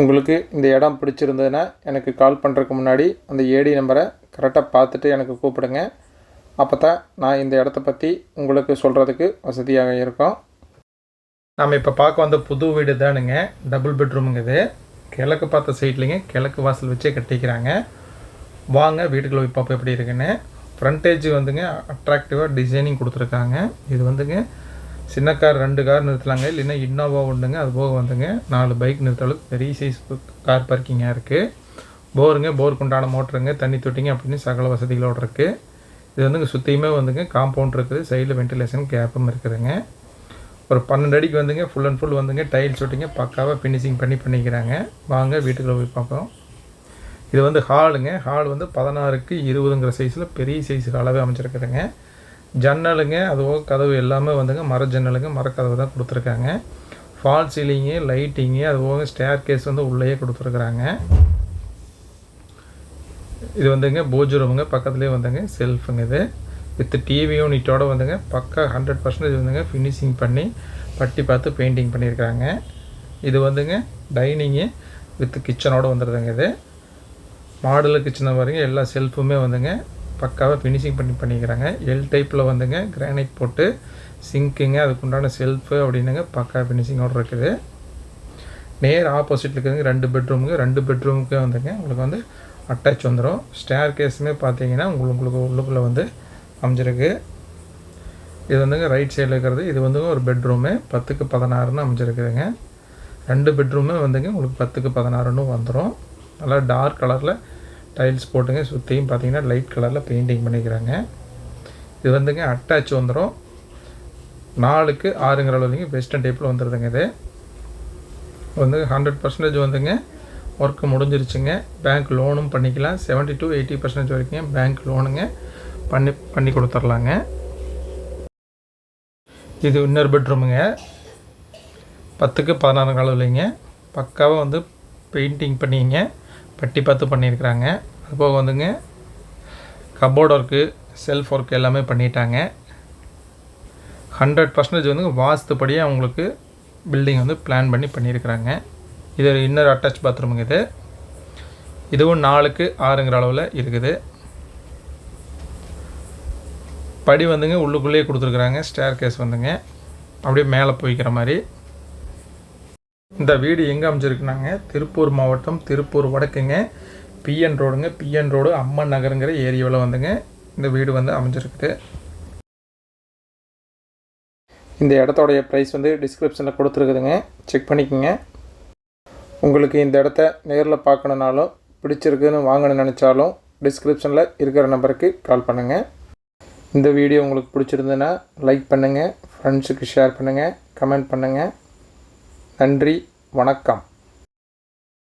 உங்களுக்கு இந்த இடம் பிடிச்சிருந்ததுன்னா எனக்கு கால் பண்ணுறதுக்கு முன்னாடி அந்த ஏடி நம்பரை கரெக்டாக பார்த்துட்டு எனக்கு கூப்பிடுங்க. அப்போ தான் நான் இந்த இடத்த பற்றி உங்களுக்கு சொல்கிறதுக்கு வசதியாக இருக்கும். நாம் இப்போ பார்க்க வந்த புது வீடு தானுங்க. டபுள் பெட்ரூமுங்க இது. கிழக்கு பார்த்த சைட்லிங்க கிழக்கு வாசல் வச்சே கட்டிக்கிறாங்க. வாங்க வீட்டுக்குள்ளே போய் பார்ப்போம் எப்படி இருக்குன்னு. ஃப்ரண்டேஜ் வந்துங்க அட்ராக்டிவாக டிசைனிங் கொடுத்துருக்காங்க. இது வந்துங்க சின்ன கார் ரெண்டு கார் நிறுத்தலாங்க. இல்லைன்னா இன்னோவா ஒன்றுங்க அது போக வந்துங்க நாலு பைக் நிறுத்தாலும் பெரிய சைஸ் கார் பார்க்கிங்காக இருக்குது போருங்க போருக்கு உண்டான மோட்டருங்க. தண்ணி தொட்டிங்க அப்படின்னு சகல வசதிகளோடு இருக்குது இது வந்துங்க சுற்றியுமே வந்துங்க காம்பவுண்ட் இருக்குது. சைடில் வென்டிலேஷன் கேப்பும் இருக்குதுங்க. ஒரு பன்னெண்டு அடிக்கு வந்துங்க ஃபுல் அண்ட் ஃபுல் வந்துங்க டைல்ஸ் ஒட்டிங்க பக்காவாக ஃபினிஷிங் பண்ணி பண்ணிக்கிறாங்க. வாங்க வீட்டுக்குள்ளே போய் பார்ப்போம் இது வந்து ஹாலுங்க ஹால் வந்து பதினாறுக்கு இருபதுங்கிற சைஸில் பெரிய சைஸ் ஹாலாகவே அமைச்சிருக்குதுங்க ஜன்னலுங்க அதுவோ கதவு எல்லாமே வந்துங்க மர ஜன்னலுங்க மரக்கதவு தான் கொடுத்துருக்காங்க. ஃபால் சீலிங்கு லைட்டிங்கு அது போக ஸ்டேர் கேஸ் வந்து உள்ளேயே கொடுத்துருக்குறாங்க. இது வந்துங்க பூஜ் ரூமுங்க பக்கத்துலேயே வந்துங்க செல்ஃபுங்க இது. வித் டிவி யூனிட்டோடு வந்துங்க பக்கா ஹண்ட்ரட் பர்சன்டேஜ் வந்துங்க ஃபினிஷிங் பண்ணி பட்டி பார்த்து பெயிண்டிங் பண்ணியிருக்காங்க இது வந்துங்க டைனிங்கு வித் கிச்சனோட வந்துடுதுங்க இது. மாடலு கிச்சனை வரைக்கும் எல்லா செல்ஃபுமே வந்துங்க பக்காவாக ஃபினிஷிங் பண்ணி பண்ணிக்கிறாங்க. எல் டைப்பில் வந்துங்க கிரானைட் போட்டு சிங்க்குங்க அதுக்குண்டான செல்ஃபு அப்படின்னுங்க பக்கா ஃபினிஷிங்கோடு இருக்குது. நேர் ஆப்போசிட்டில் இருக்குதுங்க ரெண்டு பெட்ரூமுக்கு ரெண்டு பெட்ரூமுக்கே வந்துங்க உங்களுக்கு வந்து அட்டாச் வந்துடும் ஸ்டேர் கேஸுமே பார்த்தீங்கன்னா உங்களுக்கு உங்களுக்கு உள்ளுக்குள்ளே வந்து அமைஞ்சிருக்கு. இது வந்துங்க ரைட் சைடில் இருக்கிறது. இது வந்துங்க ஒரு பெட்ரூமு பத்துக்கு பதினாறுன்னு அமைஞ்சிருக்குதுங்க. ரெண்டு பெட்ரூமே வந்துங்க உங்களுக்கு பத்துக்கு பதினாறுன்னு வந்துடும் நல்லா டார்க் கலரில் டைல்ஸ் போட்டுங்க. சுற்றியும் பார்த்தீங்கன்னா லைட் கலரில் பெயிண்டிங் பண்ணிக்கிறாங்க. இது வந்துங்க அட்டாச் வந்துடும் நாலுக்கு ஆறுங்கிற அளவுக்கு வெஸ்டர்ன் டைப்பில் வந்துடுதுங்க இது. வந்து ஹண்ட்ரட் பர்சன்டேஜ் வந்துங்க ஒர்க்கு முடிஞ்சிருச்சுங்க. பேங்க் லோனும் பண்ணிக்கலாம். செவன்ட்டி டு எயிட்டி பர்சன்டேஜ் வரைக்கும் பேங்க் லோனுங்க பண்ணி பண்ணி கொடுத்துர்லாங்க. இது இன்னொரு பெட்ரூமுங்க பத்துக்கு பதினாறு அளவுலைங்க. பக்காவாக வந்து பெயிண்டிங் பண்ணிங்க. பட்டி பார்த்து பண்ணியிருக்கிறாங்க. அது போக வந்துங்க கபோர்ட் ஒர்க்கு செல்ஃப் ஒர்க் எல்லாமே பண்ணிட்டாங்க. ஹண்ட்ரட் பர்சன்டேஜ் வந்து வாஸ்துப்படியே அவங்களுக்கு பில்டிங் வந்து பிளான் பண்ணி பண்ணியிருக்கிறாங்க. இது இன்னொரு அட்டாச் பாத்ரூமுங்க இது. இதுவும் நாலுக்கு ஆறுங்கிற அளவில் இருக்குது. படி வந்துங்க உள்ளுக்குள்ளேயே கொடுத்துருக்குறாங்க ஸ்டேர் கேஸ் வந்துங்க. அப்படியே மேலே போய்க்கிற மாதிரி. இந்த வீடு எங்கே அமைஞ்சிருக்குனாங்க? திருப்பூர் மாவட்டம் திருப்பூர் வடக்குங்க. பிஎன் ரோடுங்க. பிஎன் ரோடு அம்மன் நகருங்கிற ஏரியாவில் வந்துங்க. இந்த வீடு வந்து அமைஞ்சிருக்குது. இந்த இடத்தோடைய ப்ரைஸ் வந்து டிஸ்கிரிப்ஷனில் கொடுத்துருக்குதுங்க. செக் பண்ணிக்கோங்க. உங்களுக்கு இந்த இடத்த நேரில் பார்க்கணுனாலும் பிடிச்சிருக்குன்னு வாங்கணும்னு நினச்சாலும் டிஸ்கிரிப்ஷனில் இருக்கிற நம்பருக்கு கால் பண்ணுங்கள் இந்த வீடியோ உங்களுக்கு பிடிச்சிருந்ததுன்னா லைக் பண்ணுங்கள் ஃப்ரெண்ட்ஸுக்கு ஷேர் பண்ணுங்கள் கமெண்ட் பண்ணுங்கள் நன்றி வணக்கம்.